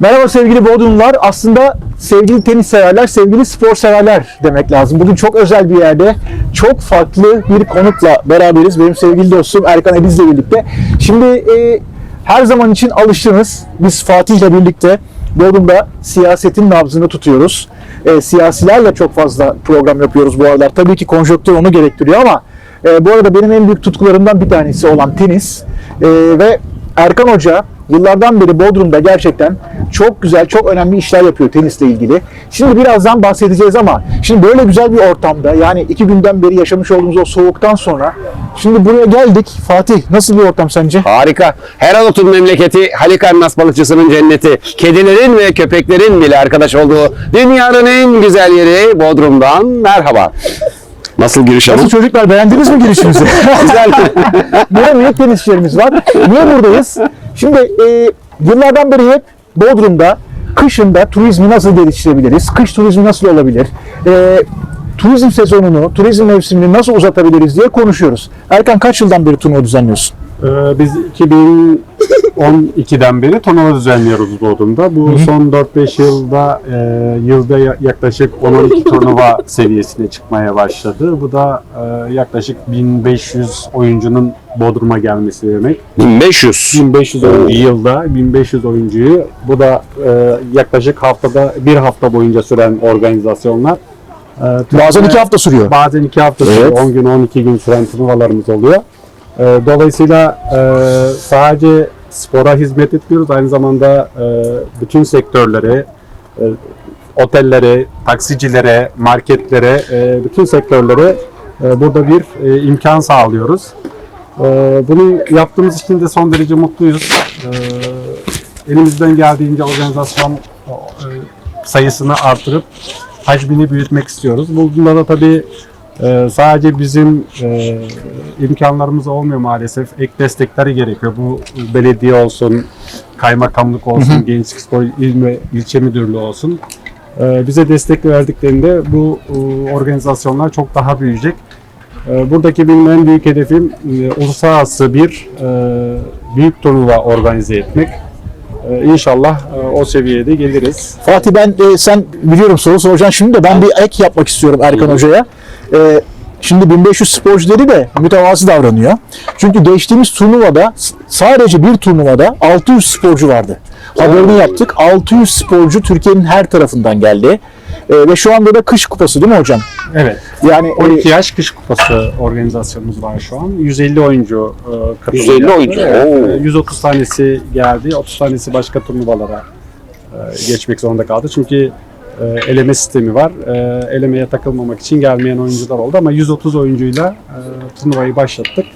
Merhaba sevgili Bodrumlar. Aslında sevgili tenis severler, sevgili spor severler demek lazım. Bugün çok özel bir yerde, çok farklı bir konukla beraberiz. Benim sevgili dostum Erkan Ediz'le birlikte. Şimdi e, her zaman için alıştınız. Biz Fatih'le birlikte Bodrum'da siyasetin nabzını tutuyoruz. E, siyasilerle çok fazla program yapıyoruz bu aralar. Tabii ki konjonktür onu gerektiriyor ama e, bu arada benim en büyük tutkularımdan bir tanesi olan tenis. E, ve Erkan Hoca yıllardan beri Bodrum'da gerçekten çok güzel, çok önemli işler yapıyor tenisle ilgili. Şimdi birazdan bahsedeceğiz ama şimdi böyle güzel bir ortamda yani iki günden beri yaşamış olduğumuz o soğuktan sonra şimdi buraya geldik. Fatih nasıl bir ortam sence? Harika. Herodot'un memleketi Halikarnas balıkçısının cenneti. Kedilerin ve köpeklerin bile arkadaş olduğu dünyanın en güzel yeri Bodrum'dan merhaba. Nasıl giriş? Nasıl çocuklar beğendiniz mi girişimizi? Güzel. Burada büyük tenisçilerimiz var. Niye buradayız? Şimdi e, yıllardan beri hep Bodrum'da kışında turizmi nasıl geliştirebiliriz? Kış turizmi nasıl olabilir? E, turizm sezonunu, turizm mevsimini nasıl uzatabiliriz diye konuşuyoruz. Erkan kaç yıldan beri turnuva düzenliyorsun? Ee, Biz 2012'den beri turnuva düzenliyoruz Bodrum'da. Bu son 4-5 yılda e, yılda ya- yaklaşık 10-12 turnuva seviyesine çıkmaya başladı. Bu da e, yaklaşık 1500 oyuncunun Bodrum'a gelmesi demek. 1500. 1500 oyuncu yılda 1500 oyuncuyu bu da e, yaklaşık haftada bir hafta boyunca süren organizasyonlar. E, Bazen iki hafta sürüyor. Bazen iki hafta Evet. sürüyor, 10 gün 12 gün süren turnuvalarımız oluyor. Ee, dolayısıyla e, sadece spora hizmet etmiyoruz aynı zamanda e, bütün sektörlere, e, otellere, taksicilere, marketlere, bütün sektörlere burada bir imkan sağlıyoruz. Bunu yaptığımız için de son derece mutluyuz. Elimizden geldiğince organizasyon sayısını artırıp hacmini büyütmek istiyoruz. Bunda da tabii e, sadece bizim e, imkanlarımız olmuyor maalesef. Ek destekleri gerekiyor. Bu belediye olsun, kaymakamlık olsun, gençlik spor il ve ilçe müdürlüğü olsun. E, bize destek verdiklerinde bu e, organizasyonlar çok daha büyüyecek. E, buradaki benim en büyük hedefim e, uluslararası bir e, büyük turnuva organize etmek. E, İnşallah e, o seviyede geliriz. Fatih ben e, sen biliyorum soru soracaksın şimdi de ben bir ek yapmak istiyorum Erkan Hoca'ya. E, şimdi 1500 sporcu dedi de mütevazı davranıyor. Çünkü geçtiğimiz turnuvada sadece bir turnuvada 600 sporcu vardı. Haberini yaptık. 600 sporcu Türkiye'nin her tarafından geldi. E, ve şu anda da kış kupası değil mi hocam? Evet. Yani e, 12 yaş kış kupası organizasyonumuz var şu an. 150 oyuncu e, katılıyor. 150 oyuncu, Evet, oo. e, 130 tanesi geldi. 30 tanesi başka turnuvalara e, geçmek zorunda kaldı. Çünkü e, eleme sistemi var. E, elemeye takılmamak için gelmeyen oyuncular oldu ama 130 oyuncuyla e, turnuvayı başlattık.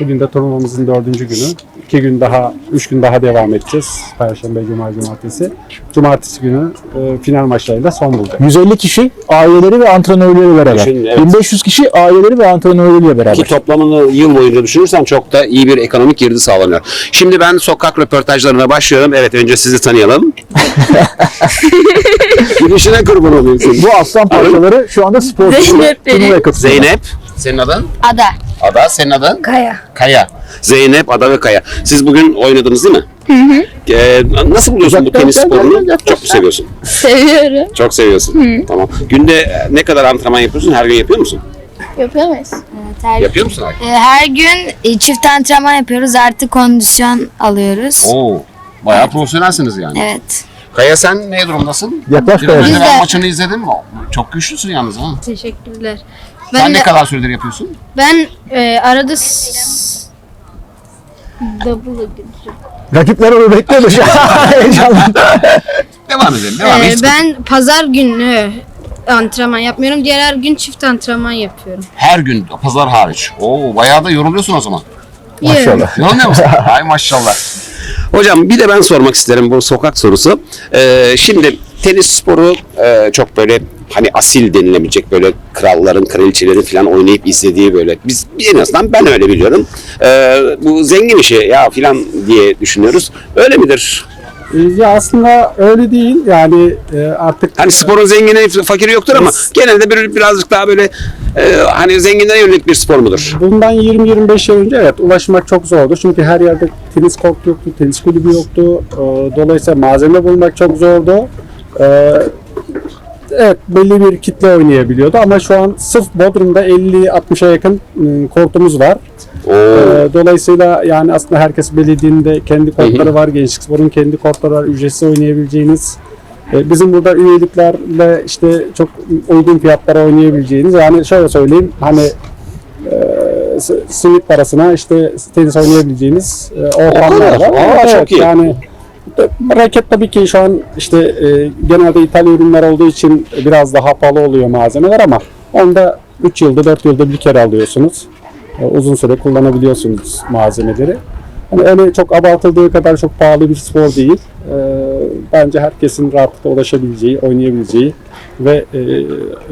Bugün de turnuvamızın dördüncü günü. İki gün daha, üç gün daha devam edeceğiz. Perşembe, Cuma, Cumartesi. Cumartesi günü e, final maçlarıyla son bulacak. 150 kişi aileleri ve antrenörleri beraber. Düşün, evet. 1500 kişi aileleri ve antrenörleriyle beraber. Ki toplamını yıl boyunca düşünürsen çok da iyi bir ekonomik girdi sağlanıyor. Şimdi ben sokak röportajlarına başlıyorum. Evet önce sizi tanıyalım. Girişine kurban olayım. Bu aslan parçaları şu anda Zeynep benim. turnuvaya katılıyor. Zeynep. Senin adın? Ada. Ada. Senin adın? Kaya. Kaya. Zeynep, Ada ve Kaya. Siz bugün oynadınız değil mi? Hı hı. nasıl buluyorsun bu tenis sporunu? Çok mu seviyorsun? Seviyorum. Çok seviyorsun. Tamam. Günde ne kadar antrenman yapıyorsun? Her gün yapıyor musun? Yapıyor muyuz? Evet, her, Yapıyor musun her gün? e, her gün e, çift antrenman yapıyoruz. Artı kondisyon alıyoruz. Oo. Bayağı profesyonelsiniz yani. Evet. Kaya sen ne durumdasın? Yaklaş önce Kaya'cığım. ben de. maçını izledim. Çok güçlüsün yalnız ha. Teşekkürler. Sen Ben ne de, kadar süredir yapıyorsun? ben e, arada s- double gideceğim. Rakipler onu bekliyordu şu an. Heyecanlandı. Devam edelim. Devam E, edelim. ben pazar günü antrenman yapmıyorum. Diğer her gün çift antrenman yapıyorum. Her gün pazar hariç. Oo bayağı da yoruluyorsun o zaman. Maşallah. Yoruluyor musun? Ay maşallah. Hocam bir de ben sormak isterim bu sokak sorusu. Ee, şimdi tenis sporu e, çok böyle hani asil denilebilecek böyle kralların, kraliçelerin falan oynayıp izlediği böyle. Biz en azından ben öyle biliyorum. Ee, bu zengin işi ya filan diye düşünüyoruz. Öyle midir? E, ya aslında öyle değil yani e, artık Hani sporun zengini fakiri yoktur ama genelde bir, birazcık daha böyle e, hani zenginlere yönelik bir spor mudur? Bundan 20-25 yıl önce evet ulaşmak çok zordu. Çünkü her yerde tenis kortu yoktu, tenis kulübü yoktu. Ee, Dolayısıyla malzeme bulmak çok zordu. Ee, Evet belli bir kitle oynayabiliyordu ama şu an sırf Bodrum'da 50-60'a yakın ım, kortumuz var. Oo. Ee, Dolayısıyla yani aslında herkes belediyenin de kendi kortları var. Gençlik Spor'un kendi kortları var. Ücretsiz oynayabileceğiniz. Ee, Bizim burada üyeliklerle işte çok uygun fiyatlara oynayabileceğiniz. Yani şöyle söyleyeyim hani e, simit parasına işte tenis oynayabileceğiniz e, ortamlar var. Aa, Evet, çok iyi. Yani raket tabii ki şu an işte e, genelde İtalya ürünler olduğu için biraz daha pahalı oluyor malzemeler ama onda 3 yılda 4 yılda bir kere alıyorsunuz. E, uzun süre kullanabiliyorsunuz malzemeleri. Hani öyle çok abartıldığı kadar çok pahalı bir spor değil. E, bence herkesin rahatlıkla ulaşabileceği, oynayabileceği ve e,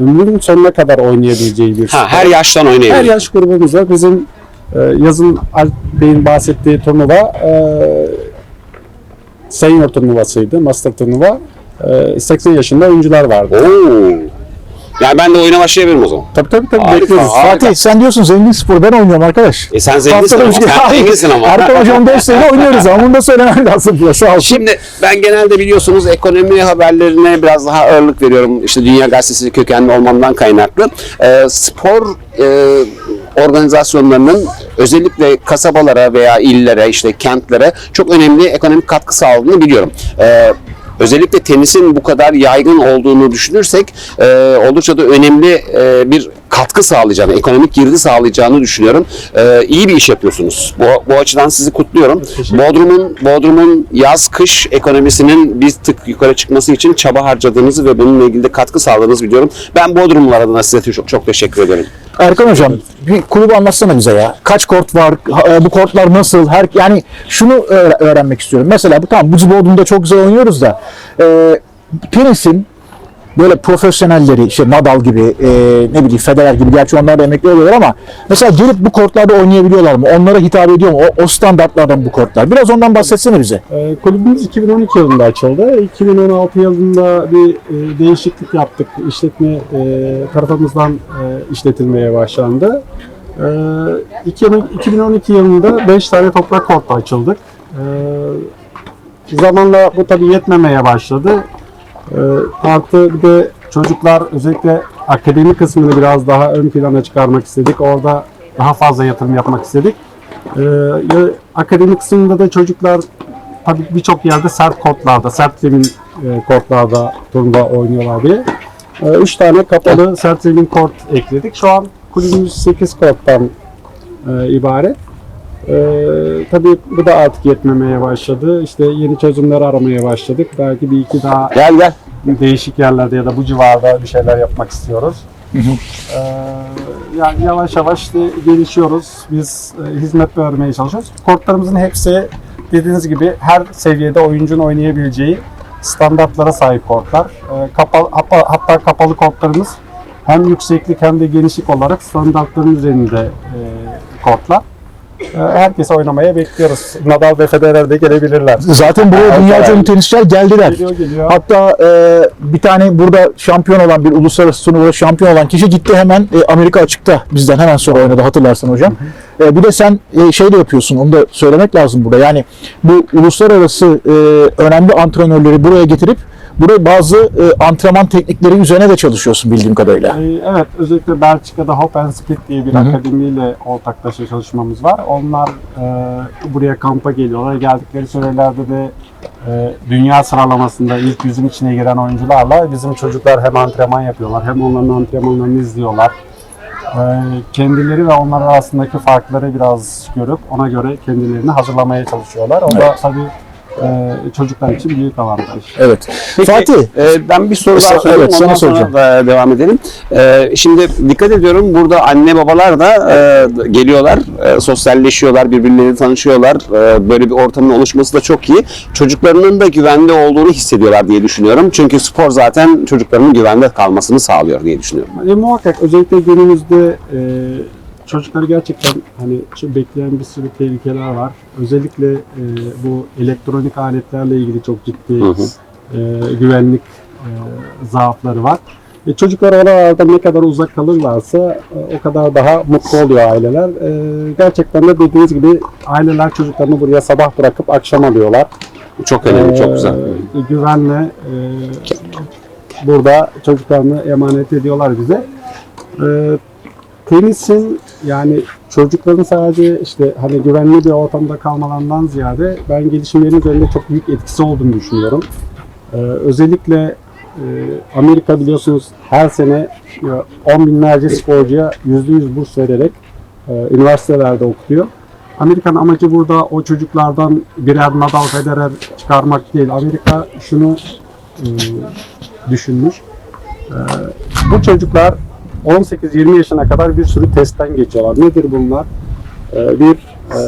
ömrünün sonuna kadar oynayabileceği bir spor. Ha, her yaştan Her oynayabilir. yaş grubumuzda bizim e, yazın Alp Bey'in bahsettiği turnuva e, senior turnuvasıydı, master turnuva. E, 80 yaşında oyuncular vardı. Oo. Yani ben de oyuna başlayabilirim o zaman. Tabii tabii tabii Harika, bekliyoruz. harika. Fatih sen diyorsun zengin spor ben oynuyorum arkadaş. E sen zenginsin ama. Sen zenginsin ama. Erkan hocam desteğiyle oynuyoruz ama bunu da söylemem lazım. Ya, sağ olsun. Şimdi ben genelde biliyorsunuz ekonomi haberlerine biraz daha ağırlık veriyorum. İşte Dünya Gazetesi kökenli olmamdan kaynaklı. Ee, spor e, organizasyonlarının özellikle kasabalara veya illere, işte kentlere çok önemli ekonomik katkı sağladığını biliyorum. Ee, özellikle tenisin bu kadar yaygın olduğunu düşünürsek e, oldukça da önemli e, bir katkı sağlayacağını, ekonomik girdi sağlayacağını düşünüyorum. E, iyi bir iş yapıyorsunuz. Bu, bu açıdan sizi kutluyorum. Bodrum'un Bodrum'un yaz kış ekonomisinin bir tık yukarı çıkması için çaba harcadığınızı ve bununla ilgili de katkı sağladığınızı biliyorum. Ben Bodrumlular adına size çok çok teşekkür ederim. Erkan hocam bir kulübü anlatsana bize ya. Kaç kort var? E, Bu kortlar nasıl? Her yani şunu öğre- öğrenmek istiyorum. Mesela bu tamam biz Bodrum'da çok güzel oynuyoruz da e, tenisin böyle profesyonelleri işte Nadal gibi e, ne bileyim Federer gibi gerçi onlar da emekli oluyorlar ama mesela gelip bu kortlarda oynayabiliyorlar mı? Onlara hitap ediyor mu? O, o standartlardan bu kortlar. Biraz ondan bahsetsene bize. E, kulübümüz 2012 yılında açıldı. 2016 yılında bir e, değişiklik yaptık. İşletme e, tarafımızdan e, işletilmeye başlandı. E, 2000 2012 yılında 5 tane toprak kortta açıldık. E, zamanla bu tabii yetmemeye başladı. E, artı bir de çocuklar özellikle akademi kısmını biraz daha ön plana çıkarmak istedik. Orada daha fazla yatırım yapmak istedik. Ee, ya, akademik kısmında da çocuklar tabii birçok yerde sert kortlarda, sert zemin e, kortlarda turnuva oynuyorlar diye. Ee, üç tane kapalı sert zemin kort ekledik. Şu an kulübümüz 8 korttan e, ibaret. Ee, tabii bu da artık yetmemeye başladı. İşte yeni çözümler aramaya başladık. Belki bir iki daha Gel gel. değişik yerlerde ya da bu civarda bir şeyler yapmak istiyoruz. Ee, yani yavaş yavaş işte gelişiyoruz. Biz e, hizmet vermeye çalışıyoruz. Kortlarımızın hepsi dediğiniz gibi her seviyede oyuncunun oynayabileceği standartlara sahip kortlar. Ee, kapalı, hatta, hatta kapalı kortlarımız hem yükseklik hem de genişlik olarak standartların üzerinde e, kortlar. Ee, herkes oynamaya bekliyoruz. Nadal ve Federer de gelebilirler. Zaten buraya dünya ünlü tenisçiler geldiler. Geliyor geliyor. Hatta e, bir tane burada şampiyon olan bir uluslararası turnuvada şampiyon olan kişi gitti hemen e, Amerika açıkta bizden hemen sonra oynadı hatırlarsan hocam. E, bir de sen e, şey de yapıyorsun onu da söylemek lazım burada. Yani bu uluslararası e, önemli antrenörleri buraya getirip burada bazı e, antrenman teknikleri üzerine de çalışıyorsun bildiğim kadarıyla. Ee, Evet, özellikle Belçika'da Hop and Split diye bir Hı hı. akademiyle ortaklaşa çalışmamız var. Onlar e, buraya kampa geliyorlar. Geldikleri sürelerde de e, dünya sıralamasında ilk yüzün içine giren oyuncularla bizim çocuklar hem antrenman yapıyorlar hem onların antrenmanlarını izliyorlar. E, kendileri ve onlar arasındaki farkları biraz görüp ona göre kendilerini hazırlamaya çalışıyorlar. O da Evet. tabii e, çocuklar için büyük avantaj. Evet. Peki, Fatih e, ben bir soru daha sorayım. evet, sana ondan sonra soracağım. da devam edelim. E, şimdi dikkat ediyorum burada anne babalar da e, geliyorlar, e, sosyalleşiyorlar, birbirleriyle tanışıyorlar. E, böyle bir ortamın oluşması da çok iyi. Çocuklarının da güvende olduğunu hissediyorlar diye düşünüyorum. Çünkü spor zaten çocuklarının güvende kalmasını sağlıyor diye düşünüyorum. E, muhakkak özellikle günümüzde e, çocukları gerçekten hani şu bekleyen bir sürü tehlikeler var. Özellikle e, bu elektronik aletlerle ilgili çok ciddi Hı hı. e, güvenlik e, zaafları var. E, çocuklar oralarda ne kadar uzak kalırlarsa e, o kadar daha mutlu oluyor aileler. E, gerçekten de dediğiniz gibi aileler çocuklarını buraya sabah bırakıp akşam alıyorlar. Çok önemli, çok Ee, güzel. Güvenle e, burada çocuklarını emanet ediyorlar bize. Ee, tenisin yani çocukların sadece işte hani güvenli bir ortamda kalmalarından ziyade ben gelişimlerin üzerinde çok büyük etkisi olduğunu düşünüyorum. Ee, özellikle e, Amerika biliyorsunuz her sene e, on binlerce sporcuya yüzde yüz burs vererek e, üniversitelerde okutuyor. Amerika'nın amacı burada o çocuklardan birer Nadal Federer çıkarmak değil. Amerika şunu e, düşünmüş. E, bu çocuklar 18-20 yaşına kadar bir sürü testten geçiyorlar. Nedir bunlar? E, bir e,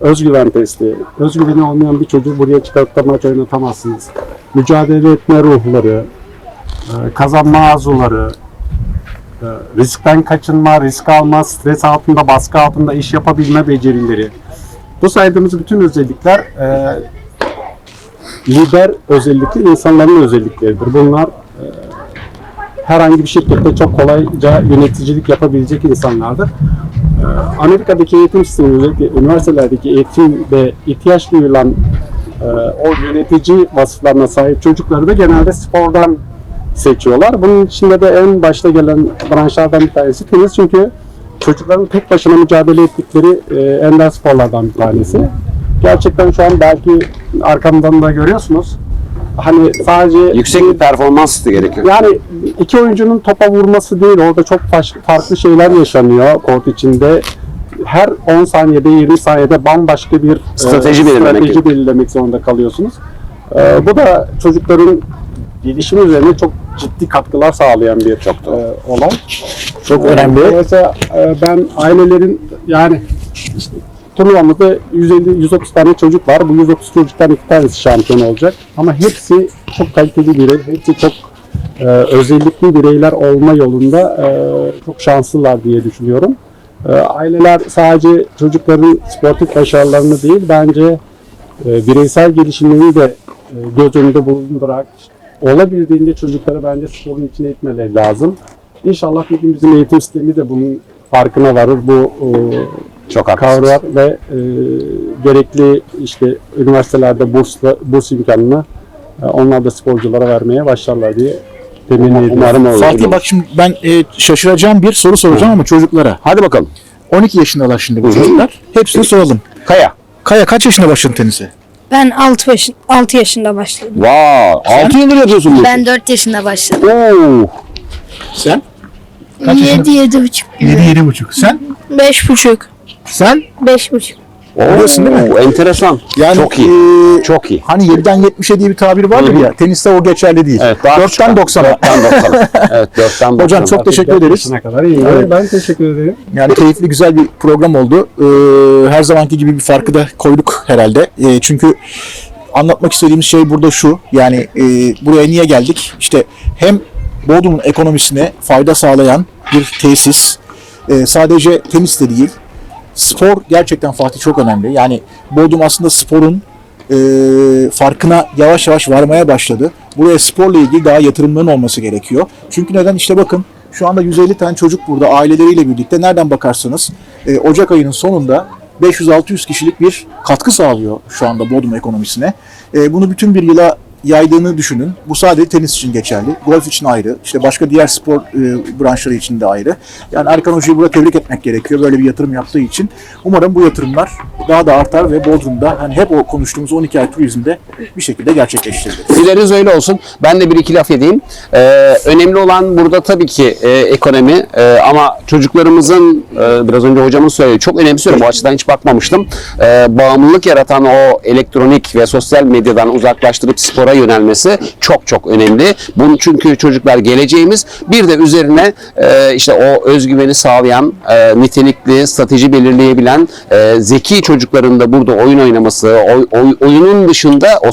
özgüven testi. Özgüveni olmayan bir çocuğu buraya çıkarıp da maç oynatamazsınız. Mücadele etme ruhları, e, kazanma arzuları, e, riskten kaçınma, risk alma, stres altında, baskı altında iş yapabilme becerileri. Bu saydığımız bütün özellikler e, lider özellikli insanların özellikleridir. Bunlar e, herhangi bir şirkette çok kolayca yöneticilik yapabilecek insanlardır. E, Amerika'daki eğitim sistemi, özellikle üniversitelerdeki eğitimde ihtiyaç duyulan e, o yönetici vasıflarına sahip çocukları da genelde spordan seçiyorlar. Bunun içinde de en başta gelen branşlardan bir tanesi tenis çünkü çocukların tek başına mücadele ettikleri e, ender sporlardan bir tanesi. Gerçekten şu an belki arkamdan da görüyorsunuz. Hani sadece Yüksek bir performans da gerekiyor. yani iki oyuncunun topa vurması değil, orada çok farklı şeyler yaşanıyor kort içinde. Her 10 saniyede, 20 saniyede bambaşka bir Strateji e, belirlemek strateji belirlemek zorunda kalıyorsunuz. E, bu da çocukların gelişimi üzerine çok ciddi katkılar sağlayan bir Çok e, olay. Çok E, önemli. Mesela e, ben ailelerin yani işte turnuvamızda 150-130 tane çocuk var. Bu 130 çocuktan iki tanesi şampiyon olacak. Ama hepsi çok kaliteli birey, hepsi çok e, özellikli bireyler olma yolunda e, çok şanslılar diye düşünüyorum. E, aileler sadece çocukların sportif başarılarını değil, bence e, bireysel gelişimlerini de e, göz önünde bulundurarak olabildiğince çocukları bence sporun içine itmeleri lazım. İnşallah bir bizim eğitim sistemi de bunun farkına varır. Bu e, Çok haklısınız. kavrar ve e, gerekli işte üniversitelerde bursla, burs imkanını e, onlar da sporculara vermeye başlarlar diye temenni ediyorum. Umarım olur. Fatih bak şimdi ben e, şaşıracağım bir soru soracağım ama çocuklara. Hadi bakalım. 12 yaşındalar şimdi bu çocuklar. Hepsini soralım. Kaya. Kaya kaç yaşında başladın tenise? Ben 6 yaşın 6 yaşında başladım. Wow. 6 yıldır yapıyorsun bu. Ben 4 yaşında başladım. Oo. Sen? Kaç yaşında? 7 7 buçuk. 7 7 buçuk. Sen? 5 buçuk. Sen? 5 buçuk. Biliyorsun değil mi? Enteresan. Yani Çok iyi. e, Çok iyi. Hani 7'den 70'e diye bir tabir vardır Hı hı. ya. Teniste o geçerli değil. Evet, daha 4'ten 90'a. 4'ten 90'a. Evet 4'ten 90'a. Hocam çok teşekkür ederiz. Kadar iyi. Evet. Ben teşekkür ederim. Yani keyifli güzel bir program oldu. Ee, her zamanki gibi bir farkı da koyduk herhalde. Ee, çünkü anlatmak istediğimiz şey burada şu. Yani e, buraya niye geldik? İşte hem Bodrum'un ekonomisine fayda sağlayan bir tesis. Ee, sadece tenis de değil. Spor gerçekten Fatih çok önemli. Yani Bodrum aslında sporun e, farkına yavaş yavaş varmaya başladı. Buraya sporla ilgili daha yatırımların olması gerekiyor. Çünkü neden? İşte bakın şu anda 150 tane çocuk burada aileleriyle birlikte nereden bakarsanız e, Ocak ayının sonunda 500-600 kişilik bir katkı sağlıyor şu anda Bodrum ekonomisine. E, bunu bütün bir yıla yaydığını düşünün. Bu sadece tenis için geçerli. Golf için ayrı. işte başka diğer spor e, branşları için de ayrı. Yani Erkan Hoca'yı burada tebrik etmek gerekiyor. Böyle bir yatırım yaptığı için. Umarım bu yatırımlar daha da artar ve Bodrum'da hani hep o konuştuğumuz 12 ay turizmde bir şekilde gerçekleştirilir. Dileriz öyle olsun. Ben de bir iki laf edeyim. Ee, önemli olan burada tabii ki e, ekonomi Ee, ama çocuklarımızın e, biraz önce hocamın söylediği çok önemsiyorum. Bu açıdan hiç bakmamıştım. Ee, bağımlılık yaratan o elektronik ve sosyal medyadan uzaklaştırıp spora spora yönelmesi çok çok önemli. Bunun çünkü çocuklar geleceğimiz. Bir de üzerine e, işte o özgüveni sağlayan, e, nitelikli, strateji belirleyebilen, e, zeki çocukların da burada oyun oynaması, oy- oy- oyunun dışında o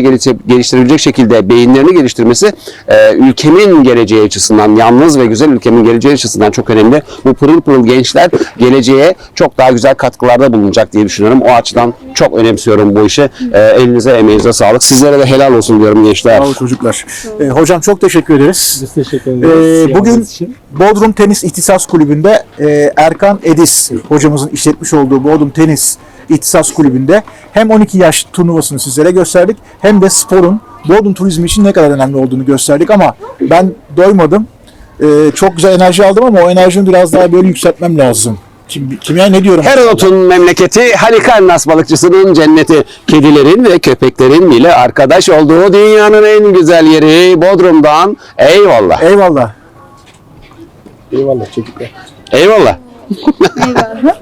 geliştir- geliştirebilecek şekilde beyinlerini geliştirmesi e, ülkemin geleceği açısından, yalnız ve güzel ülkemin geleceği açısından çok önemli. Bu pırıl pırıl gençler geleceğe çok daha güzel katkılarda bulunacak diye düşünüyorum. O açıdan çok önemsiyorum bu işi. E, elinize, emeğinize sağlık. Sizlere de helal olsun diyorum gençler. Sağ olun çocuklar. Ee, hocam çok teşekkür ederiz. Biz teşekkür Ee, ederiz. bugün ziyaretiniz için. Bodrum Tenis İhtisas Kulübü'nde e, Erkan Edis hocamızın işletmiş olduğu Bodrum Tenis İhtisas Kulübü'nde hem 12 yaş turnuvasını sizlere gösterdik hem de sporun Bodrum turizmi için ne kadar önemli olduğunu gösterdik ama ben doymadım. Ee, çok güzel enerji aldım ama o enerjimi biraz daha böyle yükseltmem lazım. Kim, kimya ne diyorum? Herodot'un memleketi Halikarnas balıkçısının cenneti. Kedilerin ve köpeklerin bile arkadaş olduğu dünyanın en güzel yeri Bodrum'dan. Eyvallah. Eyvallah. Eyvallah çocuklar. Eyvallah. Eyvallah.